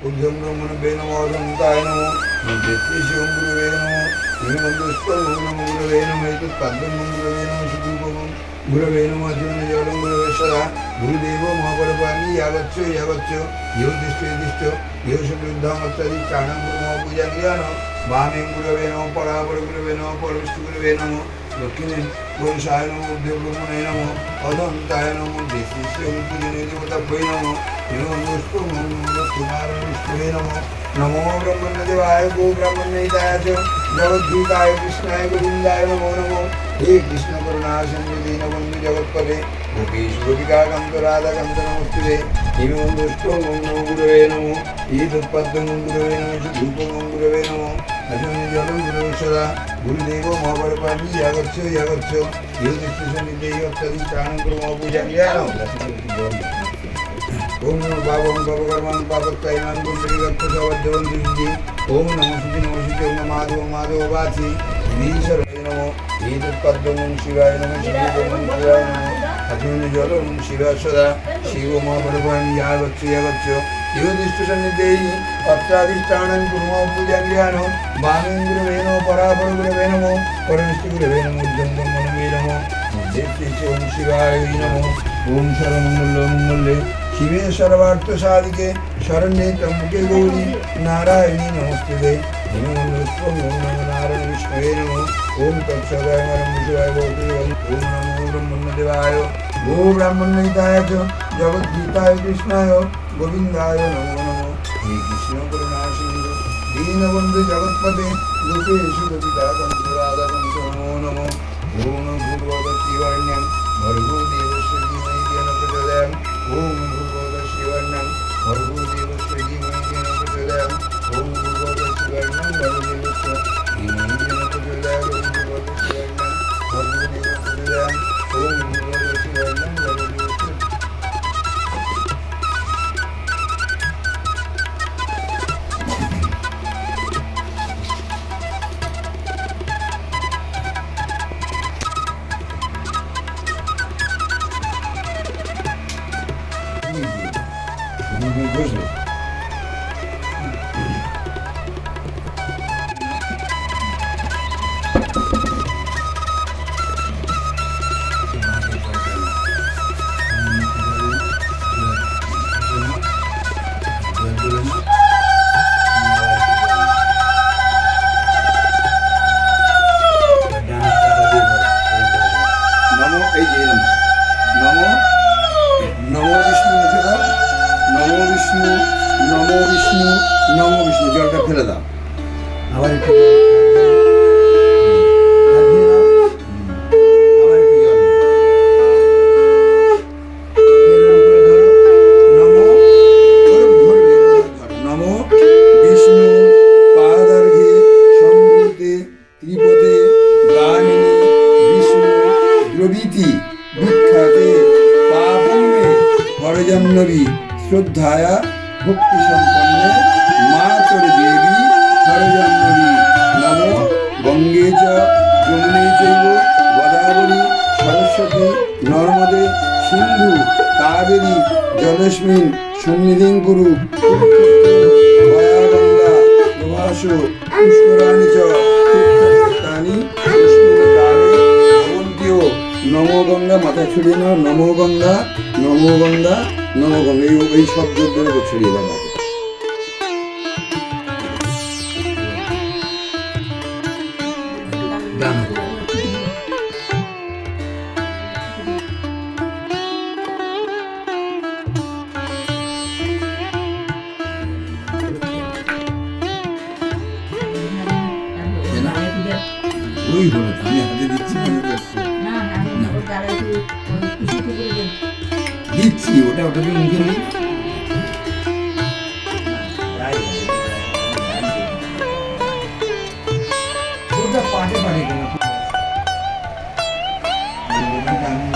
ঊর্ধ্বং ব্রহ্মণভ্যে নমো অধন্তায় নমো নির্দেশিং গুরুবে নমো হিমবন্ধুষ্পং নমো গুরুবে নমো এতৎপাদ্যং গুরুবে নমো সুদূপং গুরবে নমঃ জীবন জলং গুরবে সদা গুরুদেব মহাপরপামি ইয়াগচ্ছ ইয়াগচ্ছ ইহ দৃষ্ট দৃষ্ট ইহ সুবৃদ্ধমত্তাদি নমঃ নমঃ নমঃ দক্ষিণে পুরুষায় নমঃ ব্রহ্মণে নমঃ অদন্তায় নমঃ দেশিষ্য পূজনে দেবতাভ্যৈ নমঃ নমো লক্ষ্মীনারায়ণ বিষ্ণুবে নমঃ, নমো ব্রহ্মণ্যদেবায় গো ব্রাহ্মণ্যহিতায় চ জগদ্গীতায় কৃষ্ণায়, গোবিন্দায় নমো নমো। হে কৃষ্ণ করুণা সিন্ধু দীনবন্ধু জগৎপদে গোপীশ গোপিকা কান্ত রাধা কান্ত নমস্তুতে হিমবন্ধুষ্প নমো গুরবে নমো ঈদুৎপদ্ম গুরবে ধূপ গুরবে নমো অজন্য জল গুরু সদা গুরুদেব মহাবরপামি ইয়াগচ্ছ ইয়াগচ্ছ ইহদিষ্টিসন্নিধে অত্যাদি চারণ ক্রম পূজা ওম নমো বাবং বাবকর্মং পাপত্তাইমান পুণ্ডরীকত্ব সবদ্ধবন দৃষ্টি। ওম নমো শুচি নমো শুচি ওম মাধব মাধব বাচি। ঈশ্বর নমো। এইতৎপদ্ম শিবায় নমো শিবম শিবায় নমো। অগ্নি জল ওম শিবা সদা, শিব মহাপরপান ইয়াগচ্ছ ইয়াগচ্ছ ইহদিষ্ট সন্নিধেই অত্রাধিষ্ঠানং কুর্ম পূজাং জ্ঞানো বামেং গুরুবে নমো পরাপর গুরুবে নমো। পরমিষ্টি গুরুবে নমো। উদ্যঙ্গম মনমে নমো দেবী ওম শিবায় নমো ওম সর্বমঙ্গল মঙ্গলে শিবে সর্বার্থ সাধিকে শরণ্যে ত্রম্বকে গৌরী নারায়ণী নমস্তে হিমমন্ডলস্বম ওম নমো নারায়ণ বিষ্ণুবে নমো ওম তৎসদায় নরম শিবায় ভবতু ওম নমো ব্রহ্মণ্যদেবায় গো ব্রাহ্মণ্যহিতায় চ জগদ্গীতায় কৃষ্ণায় গোবিন্দায় নমো নমো হে কৃষ্ণ করুণা সিন্ধু Гурбангужи. বিষ্ণু নম বিষ্ণু নম বিষ্ণু জলটা ফেলে দাও। আবার একটু শ্রদ্ধায়া ভক্তি সম্পন্নে মাতর দেবী হরজাহ্নবী নম। গঙ্গে চ যমুনে চৈব গোদাবরী সরস্বতী নর্মদে সিন্ধু কাবেরী জলস্মিন সন্নিধিং ভবন্তিও নমো গঙ্গা মাথা নাও নমো গঙ্গা নমো গঙ্গা। গঙ্গা এই এই শব্দদের উপর ছড়িয়ে দাও মাকে। ডান হাতে। ওই বলে তো, আমি হাতে দিচ্ছি মানে তো- দিচ্ছি ওটা ওটা তুমি মুখে নিয়ে ওটা পাটে পাটে কেন ওটা আমি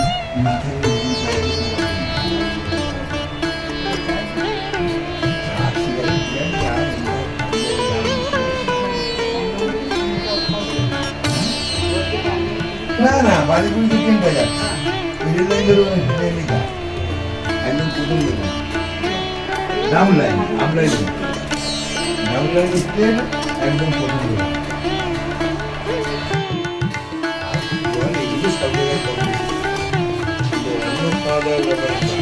মাথায় দিয়ে না না বাড়ি কিন্তু তিনটা যাচ্ছে রিলাইনের লেখা একদম প্রথম down line up line regular করতে না একদম বেশি।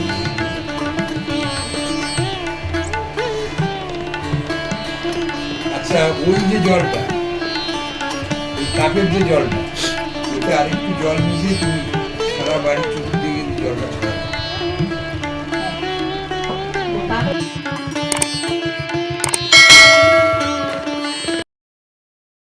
আচ্ছা ওই যে জলটা কাপের যে জলটা, ওতে আরেকটু জল মিশিয়ে তুমি সারা বাড়ির চতুর্দিকে জলটা ছড়াবে।